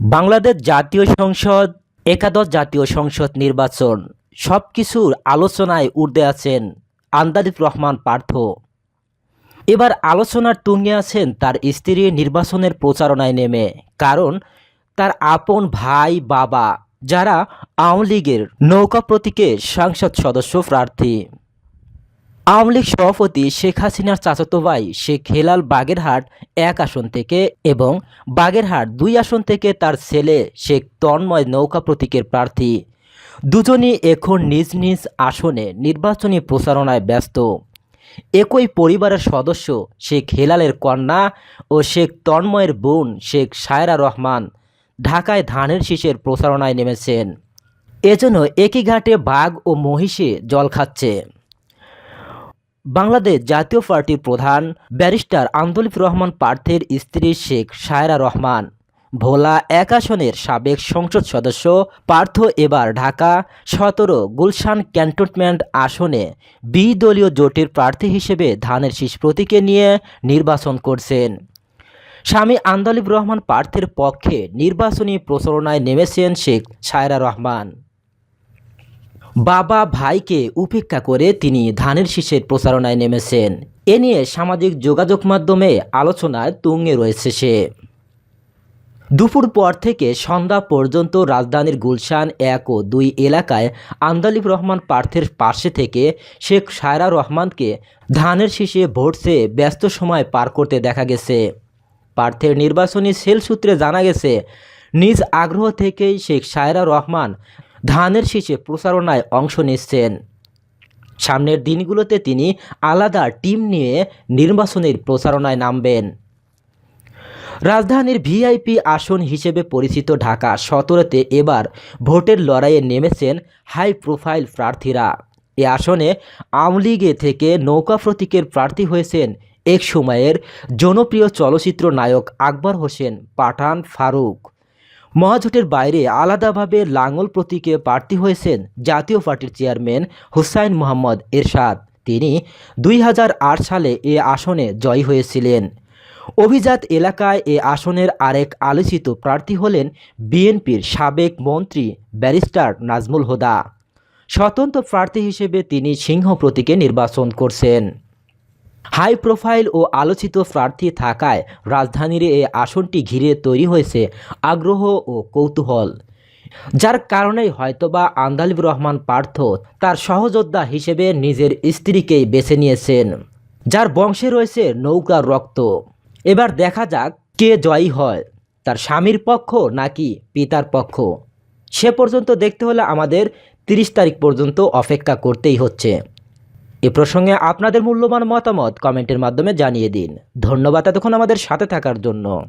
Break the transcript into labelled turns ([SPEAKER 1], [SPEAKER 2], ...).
[SPEAKER 1] বাংলাদেশ জাতীয় সংসদ, একাদশ জাতীয় সংসদ নির্বাচন সব কিছুর আলোচনায় উর্দে আছেন আন্দালিব রহমান পার্থ। এবার আলোচনার তুঙ্গে আছেন তার স্ত্রী নির্বাচনের প্রচারণায় নেমে, কারণ তার আপন ভাই, বাবা, যারা আওয়ামী লীগের নৌকা প্রতীকের সংসদ সদস্য প্রার্থী। আওয়ামী লীগ সভাপতি শেখ হাসিনার চাচাতো ভাই শেখ হেলাল বাগেরহাট এক আসন থেকে এবং বাগেরহাট দুই আসন থেকে তার ছেলে শেখ তন্ময় নৌকা প্রতীকের প্রার্থী। দুজনই এখন নিজ নিজ আসনে নির্বাচনী প্রচারণায় ব্যস্ত। একই পরিবারের সদস্য শেখ হেলালের কন্যা ও শেখ তন্ময়ের বোন শেখ সায়রা রহমান ঢাকায় ধানের শীষের প্রচারণায় নেমেছেন। এজন্য একই ঘাটে বাঘ ও মহিষে জল খাচ্ছে। বাংলাদেশ জাতীয় পার্টির প্রধান ব্যারিস্টার আন্দোলিফ রহমান পার্থের স্ত্রী শেখ সায়রা রহমান। ভোলা এক আসনের সাবেক সংসদ সদস্য পার্থ এবার ঢাকা সতেরো গুলশান ক্যান্টনমেন্ট আসনে বি দলীয় জোটের প্রার্থী হিসেবে ধানের শীষ প্রতীকে নিয়ে নির্বাচন করছেন। স্বামী আন্দোলিফ রহমান পার্থের পক্ষে নির্বাচনী প্রচারণায় নেমেছেন শেখ সায়রা রহমান। বাবা ভাইকে উপেক্ষা করে তিনি ধানের শীষের প্রচারণায় নেমেছেন। এ নিয়ে সামাজিক যোগাযোগ মাধ্যমে আলোচনায় তুঙ্গে রয়েছে সে। দুপুর পর থেকে সন্ধ্যা পর্যন্ত রাজধানীর গুলশান এক ও দুই এলাকায় আন্দালিব রহমান পার্থের পাশে থেকে শেখ সায়রা রহমানকে ধানের শীষে ভোট চেয়ে ব্যস্ত সময় পার করতে দেখা গেছে। পার্থের নির্বাচনী সেল সূত্রে জানা গেছে, নিজ আগ্রহ থেকেই শেখ সায়রা রহমান ধানের শীষে প্রচারণায় অংশ নিচ্ছেন। সামনের দিনগুলোতে তিনি আলাদা টিম নিয়ে নির্বাচনের প্রচারণায় নামবেন। রাজধানীর ভিআইপি আসন হিসেবে পরিচিত ঢাকা সতেরোতে এবার ভোটের লড়াইয়ে নেমেছেন হাই প্রোফাইল প্রার্থীরা। এ আসনে আওয়ামী লীগে থেকে নৌকা প্রতীকের প্রার্থী হয়েছেন এক সময়ের জনপ্রিয় চলচ্চিত্র নায়ক আকবর হোসেন, পাঠান ফারুক। মহাজোটের বাইরে আলাদাভাবে লাঙ্গল প্রতীকে প্রার্থী হয়েছেন জাতীয় পার্টির চেয়ারম্যান হুসাইন মোহাম্মদ এরশাদ। তিনি দুই হাজার আট সালে এ আসনে জয়ী হয়েছিলেন। অভিজাত এলাকায় এ আসনের আরেক আলোচিত প্রার্থী হলেন বিএনপির সাবেক মন্ত্রী ব্যারিস্টার নাজমুল হোদা। স্বতন্ত্র প্রার্থী হিসেবে তিনি সিংহ প্রতীকে নির্বাচন করছেন। হাই প্রোফাইল ও আলোচিত প্রার্থী থাকায় রাজধানীর এই আসনটি ঘিরে তৈরি হয়েছে আগ্রহ ও কৌতূহল। যার কারণেই হয়তোবা আন্দালিব রহমান পার্থ তার সহযোদ্ধা হিসেবে নিজের স্ত্রীকেই বেছে নিয়েছেন, যার বংশে রয়েছে নৌকার রক্ত। এবার দেখা যাক কে জয়ী হয়, তার স্বামীর পক্ষ নাকি পিতার পক্ষ। সে পর্যন্ত দেখতে হলে আমাদের তিরিশ তারিখ পর্যন্ত অপেক্ষা করতেই হচ্ছে। এ প্রসঙ্গে আপনাদের মূল্যবান মতামত কমেন্টের মাধ্যমে জানিয়ে দিন। ধন্যবাদ এতক্ষণ আমাদের সাথে থাকার জন্য।